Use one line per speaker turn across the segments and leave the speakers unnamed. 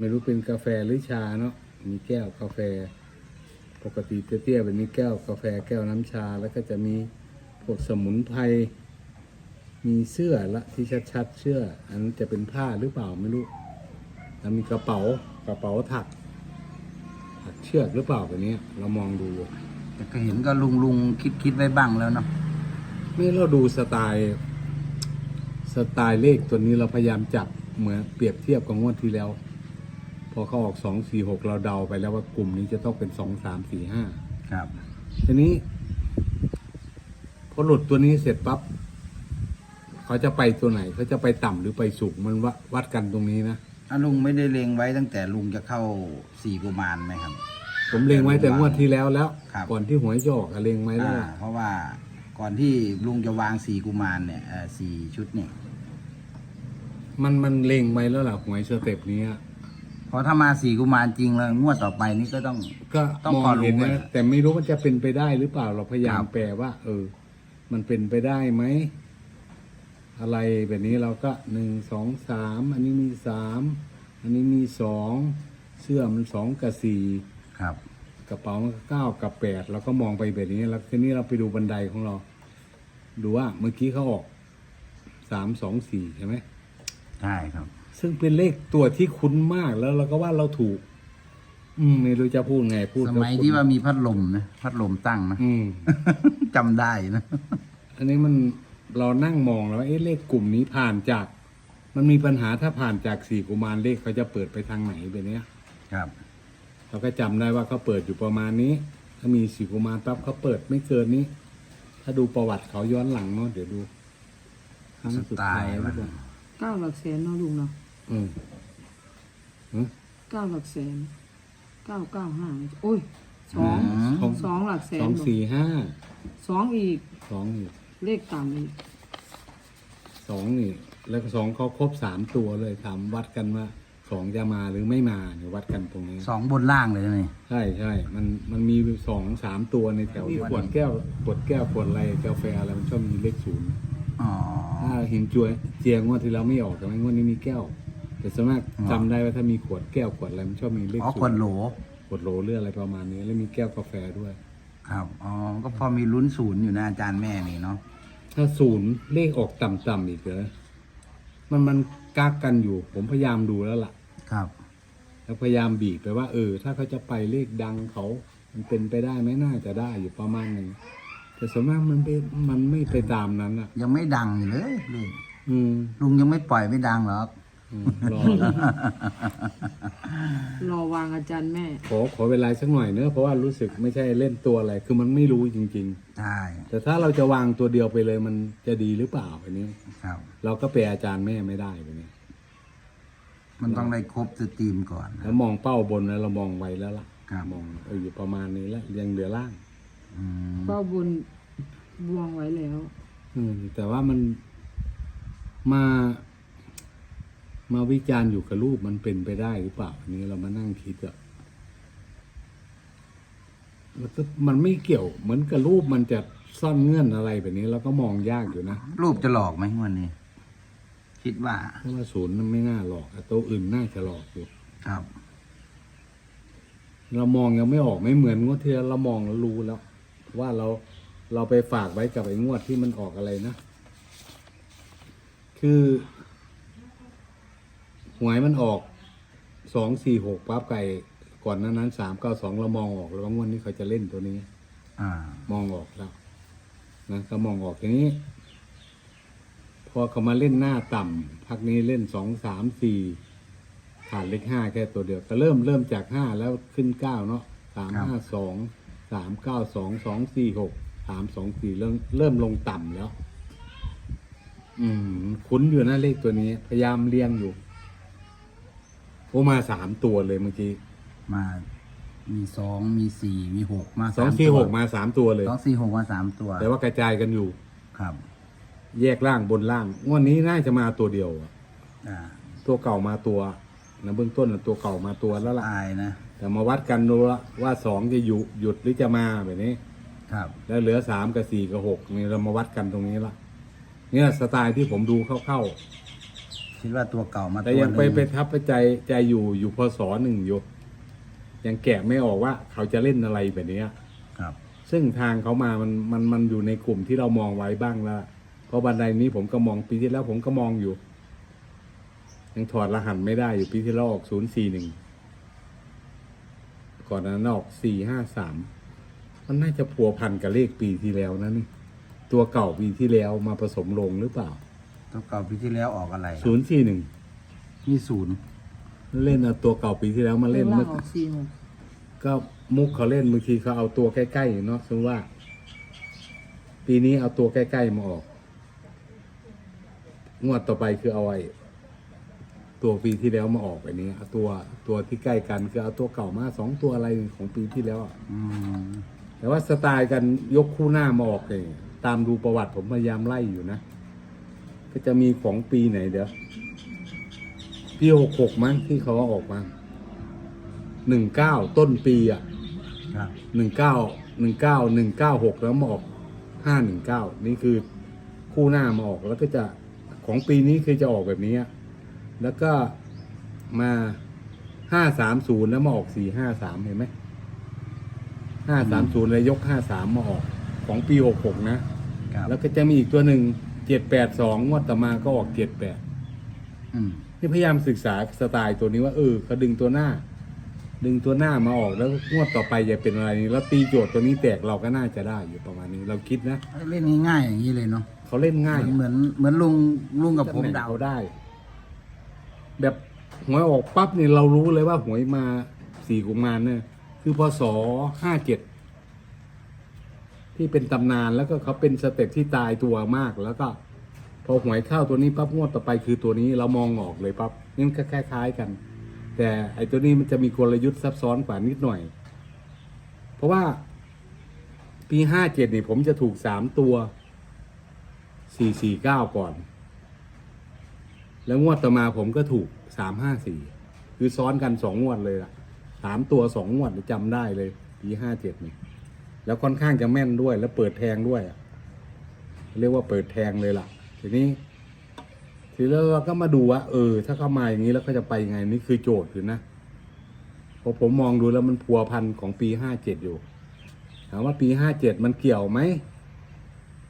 ไม่รู้เป็นกาแฟหรือชาเนาะมีแก้วกาแฟ ปกติเตี้ยๆแบบนี้แก้วกาแฟแก้วน้ำชาแล้วก็จะมีพวกสมุนไพรมีเสื้อละที่ชัดๆเสื้อ อันนั้นจะเป็นผ้าหรือเปล่าไม่รู้แล้วมีกระเป๋ากระเป๋าถัก ถักเชือกหรือเปล่าแบบนี้เรามองดู
แต่ก็เห็นก็ลุงลุงคิดคิดไว้บ้างแล้วเนาะ
นี่เราดูสไตล์สไตล์เลขตัวนี้เราพยายามจับเหมือนเปรียบเทียบกับงวดที่แล้ว อเขาออกสองสี่หกเราเดาไปแล้วว่ากลุ่มนี้จะต้องเป็นสองสามสี่ห้า
ครับ
ทีนี้ พอหลุดตัวนี้เสร็จปั๊บเขาจะไปตัวไหนเขาจะไปต่ำหรือไปสูงมันวะวัดกันตรงนี้นะ
อะลุงไม่ได้เลงไว้ตั้งแต่ลุงจะเข้าสี่กุมารไหมครับ
ผมเล็งไว้แต่งวดที่แล้วแล้ว
ครับ
ก่อนที่หวยจะออกอะเล็งไว้แล้ว
อ่าเพราะว่าก่อนที่ลุงจะวางสี่กุมารเนี่ยเอ่อสี่ชุดเนี่ย
มันมันเล็งไว้แล้วล่ะหวยสเต็ปนี้อะ
เพราะถ้ามาสี่กุมารจริงแล้วงวดต่อไปนี่ก็ต้อง
ก็
ต้อง
มอง
พอรู้
เห็น
ไว้
นะ แต่ไม่รู้มันจะเป็นไปได้หรือเปล่าเราพยายาม
ครับ
แปลว่า เออ มันเป็นไปได้ไหม อะไรแบบนี้เราก็หนึ่งสองสามอันนี้มีสามอันนี้มีสองเสื้อมันสองกับสี่
ครับ
กระเป๋ามันก็เก้ากับแปดเราก็มองไปแบบนี้ แล้วทีนี้เราไปดูบันไดของเรา ดูว่าเมื่อกี้เขาออกสามสองสี่ใช่ไหม
ใช่ครับ
ซึ่งเป็นเลขตัวที่คุ้นมากแล้วเราก็ว่าเราถูก อืมไม่รู้จะพูดไงพูด
ส
ก็
มัย
คุ้น
ที่ว่ามีพัดลมนะพัดลมตั้งนะ
อืม
จำได้นะ
อันนี้มันเรานั่งมองแล้วว่าเอ๊ะเลขกลุ่มนี้ผ่านจาก มันมีปัญหาถ้าผ่านจากสี่กุมารเลขเขาจะเปิดไปทางไหนแบบเนี้ย
ครับ
เราก็จำได้ว่าเขาเปิดอยู่ประมาณนี้ ถ้ามีสี่กุมารปั๊บเขาเปิดไม่เกินนี้ ถ้าดูประวัติเขาย้อนหลังเนาะเดี๋ยวดูครั้งสุดท้าย
สไตล์มัน
หรือเปล่า
เก้าหลักแสนเนาะลุงเนาะ
อืมอืม
เก้าหลักแสนเก้าเก้าห้าโอ้ยสอง
สอง
สองหลักแสน
สองสี่ห้า
สองอีก
สองนี่
เลขต่ำอีก
สองนี่แล้วก็สองเขาครบสามตัวเลยถามวัดกันว่าสองจะมาหรือไม่มาเนี่ยวัดกันตรงนี้
สองบนล่างเลยนี่
ใช่ใช่มันมันมีสองสามตัวในแถว
มี
ขวดแก้วขวดแก้วขวดอะไรกาแฟอะไรมันชอบมีเลขศูนย์
อ๋อ
ถ้าหินจวยเจียงงวดที่เราไม่ออกแต่ว่างวดนี้มีแก้ว แต่ส่วนมาก
อ๋อ
จำได้ว่าถ้ามีขวดแก้วขวดอะไรมันชอบมีเลข
อ๋อ
ศู
คน
ย์
โหล
ขวดโหลเรืออะไรประมาณนี้ แล้วมีแก้วกาแฟด้วย
ครับอ๋อก็พอมีลุ้นศูนย์อยู่นะอาจารย์แม่นี่เนาะ
ถ้าศูนย์เลขออกต่ำๆอีกเหรอมันมันกักกันอยู่ ผมพยายามดูแล้วล่ะ
ครับ
แล้วพยายามบีบไปว่า เออ ถ้าเขาจะไปเลขดังเขา มันเป็นไปได้ไหมน่าจะได้อยู่ประมาณหนึ่งแต่ส่วนมากมันไปมันไม่ไปตามนั้นอะ
ยังไม่ดังอยู่เลยลุง
อืม
ลุงยังไม่ปล่อยไม่ดังหรอก
อืม รอ
รอวางอาจารย์แม่
ขอขอเวลาสักหน่อยเนอะเพราะว่ารู้สึกไม่ใช่เล่นตัวอะไร คือมันไม่รู้จริง
ใช่
ๆ แต่ถ้าเราจะวางตัวเดียวไปเลยมันจะดีหรือเปล่าอันนี้
ครับ
เราก็เป็นอาจารย์แม่ไม่ได้แบบนี้
มันต้องได้ครบสตรีมก่อน
แล้วมองเป้าบนแล้วเรามองไว้แล้วล่ะ
ครับ
มองเอออยู่ประมาณนี้แล้วยังเหลือล่าง
อืม
เป้าบุญบวงไว้แล้ว
อืมแต่ว่ามันมา มาวิจารณ์อยู่กับรูปมันเป็นไปได้หรือเปล่าอันนี้เรามานั่งคิดอะมันก็มันไม่เกี่ยว เหมือนกับรูปมันจะซ่อนเงื่อนอะไรแบบนี้เราก็มองยากอยู่นะ
รูปจะหลอกไหมวันนี้ คิดว่า
เพราะว่าศูนย์มันไม่น่าหลอกอะตัวอื่นน่าจะหลอกอยู่
ครับ
เรามองยังไม่ออกไม่เหมือนงวดที่แล้วเรามองแล้วรู้แล้ว ว่าเราเราไปฝากไว้กับไอ้งวดที่มันออกอะไรนะ คือ หวยมันออกสองสี่หกปั๊บไก่ก่อนหนั้นนั้นสามเก้าสองเรามองออกแล้วว่างวดนี้เขาจะเล่นตัวนี้
อ่า
มองออกแล้วนะก็มองออกอย่างนี้ พอเขามาเล่นหน้าต่ำพักนี้เล่นสองสามสี่ขาดเลขห้าแค่ตัวเดียวก็เริ่มเริ่มจากห้าแล้วขึ้นเก้าเนาะสามห้าสองสามเก้าสองสองสี่หกสามสองสี่เริ่มเริ่มลงต่ำแล้ว อืม คุ้นอยู่นะเลขตัวนี้ พยายามเรียงอยู่ โอ้มาสามตัวเลยเมื่อกี้
มามีสองมีสี่มีหกมา
สองา
ม
สี่
ตัว
หกมาสามตัวเลย
สองสี่หกมาสามตัว
แต่ว่ากระจายกันอยู่
ครับ
แยกล่างบนล่างงวดนี้น่าจะมาตัวเดียวอะ
อ่า
ตัวเก่ามาตัวนะเบื้องต้นน่ะตัวเก่ามาตัวแล้วล่ะ
ตายนะ
แต่มาวัดกันดูละว่าสองจะหยุหยุดหรือจะมาแบบนี้
ครับ
แล้วเหลือสามกับสี่กับหกนี่เรามาวัดกันตรงนี้ละเนี่ยสไตล์ที่ผมดูเข้าๆ
คิดว่าตัวเก่ามา
แต่
ตัว
ยัง
ห
ไป
นึ่ง
ไปทับไปใจใจอยู่อยู่พศหนึ่งอยู่ยังแกะไม่ออกว่าเขาจะเล่นอะไรแบบเนี้ย
ครับ
ซึ่งทางเขามามันมันมันอยู่ในกลุ่มที่เรามองไว้บ้างแล้วเพราะบันไดนี้ผมก็มองปีที่แล้วผมก็มองอยู่ ยังถอดรหัสไม่ได้อยู่ปีที่แล้วออกศูนย์สี่หนึ่งก่อนหนานั้นออกสี่ห้าสามมันน่าจะพัวพันกับเลขปีที่แล้วนะนี่ตัวเก่าปีที่แล้วมาผสมลงหรือเปล่า
ตัวเก่าปีที่แล้วออกอะไร
ศูนย์สี่หนึ่ง
มีศูนย์
เล่นเอาตัวเก่าปีที่แล้วมา
เล
เล่
ข
น
ล่า
เมื่
ง
อ
ออกสี่หก
ก็มุกเขาเล่นบางทีเขาเอาตัวใกล้ๆเนาะสมมติว่า ปีนี้เอาตัวใกล้ๆมาออก งวดต่อไปคือเอาไอ้ตัวปีที่แล้วมาออกแบบนี้เอาตัวตัวที่ใกล้กันคือเอาตัวเก่ามาสองตัวอะไรของปีที่แล้วอะ
อืม
แต่ว่าสไตล์กันยกคู่หน้ามาออกเลยตามดูประวัติผมพยายามไล่อยู่นะ ก็จะมีของปีไหนเดี๋ยวปีหกหกมั้งที่เขาเอาออกมาหนึ่งเก้าต้นปีอะ
ครับ
หนึ่งเก้าหนึ่งเก้าหนึ่งเก้าหกแล้วมาออกห้าหนึ่งเก้านี่คือคู่หน้ามาออกแล้วก็จะของปีนี้คือจะออกแบบนี้อะแล้วก็มาห้าสามศูนย์แล้วมาออกสี่ห้าสามเห็นไหมห้าสามศูนย์เลยยกห้าสามมาออกของปีหกหกนะ
ครับ
แล้วก็จะมีอีกตัวหนึ่ง เจ็ดแปดสองงวดต่อมาก็ออกเจ็ดแปด
อืม
นี่พยายามศึกษาสไตล์ตัวนี้ว่าเออเขาดึงตัวหน้า ดึงตัวหน้ามาออกแล้วงวดต่อไปจะเป็นอะไรนี่แล้วตีโจทย์ตัวนี้แตกเราก็น่าจะได้อยู่ประมาณนี้เราคิดนะ
เล่นง่ายๆอย่างนี้เลยเนาะ
เขาเล่นง่าย
เหมือนเหมือนลุงลุงกับผม
ตำแหน่ง
เดา
เขาได้ แบบหวยออกปั๊บนี่เรารู้เลยว่าหวยมาสี่กุมารเนี่ยคือพศห้าเจ็ด ที่เป็นตำนานแล้วก็เขาเป็นสเต็ปที่ตายตัวมากแล้วก็ พอหวยเข้าตัวนี้ปั๊บงวดต่อไปคือตัวนี้เรามองออกเลยปั๊บนี่มันก็คล้ายๆกัน แต่ไอ้ตัวนี้มันจะมีกลยุทธ์ซับซ้อนกว่านิดหน่อย เพราะว่าปีห้าเจ็ดนี่ผมจะถูกสามตัวสี่สี่เก้าก่อน แล้วงวดต่อมาผมก็ถูกสามห้าสี่คือซ้อนกันสองงวดเลยล่ะสามตัวสองงวดจำได้เลยปีห้าเจ็ดนี่ แล้วค่อนข้างจะแม่นด้วย แล้วเปิดแทงด้วย เรียกว่าเปิดแทงเลยล่ะ ทีนี้ ทีแล้วเราก็มาดูว่าเออ ถ้าเข้ามาอย่างนี้แล้วเขาจะไปยังไงนี่คือโจทย์อยู่นะพราะผมมองดูแล้วมันพัวพันของปีห้าเจ็ดอยู่ถามว่าปีห้าเจ็ดมันเกี่ยวไหม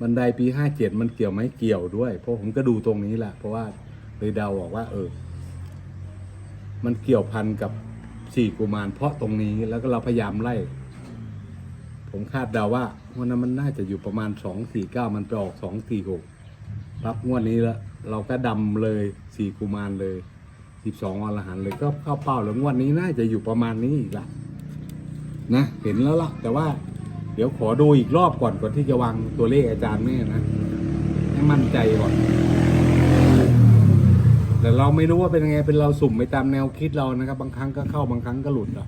บันไดปีห้าเจ็ดมันเกี่ยวไหมเกี่ยวด้วย เพราะผมก็ดูตรงนี้แหละเพราะว่าเลยเดาบอกว่า เออ มันเกี่ยวพันกับสี่กุมารเพราะตรงนี้แล้วก็เราพยายามไล่ ผมคาดเดาว่าวันนั้นมันน่าจะอยู่ประมาณสองสี่เก้ามันไปออกสองสี่หกรับงวดนี้แล้วเราก็ดำเลยสี่กุมารเลยสิบสองอรหันเลยก็เข้าเป้าแล้วงวดนี้น่าจะอยู่ประมาณนี้อีกละนะเห็นแล้วล่ะแต่ว่า เดี๋ยวขอดูอีกรอบก่อนก่อนที่จะวางตัวเลขอาจารย์แม่นะให้มั่นใจก่อนแต่เราไม่รู้ว่าเป็นยังไงเป็นเราสุ่มไปตามแนวคิดเรานะครับ บางครั้งก็เข้าบางครั้งก็หลุดอะ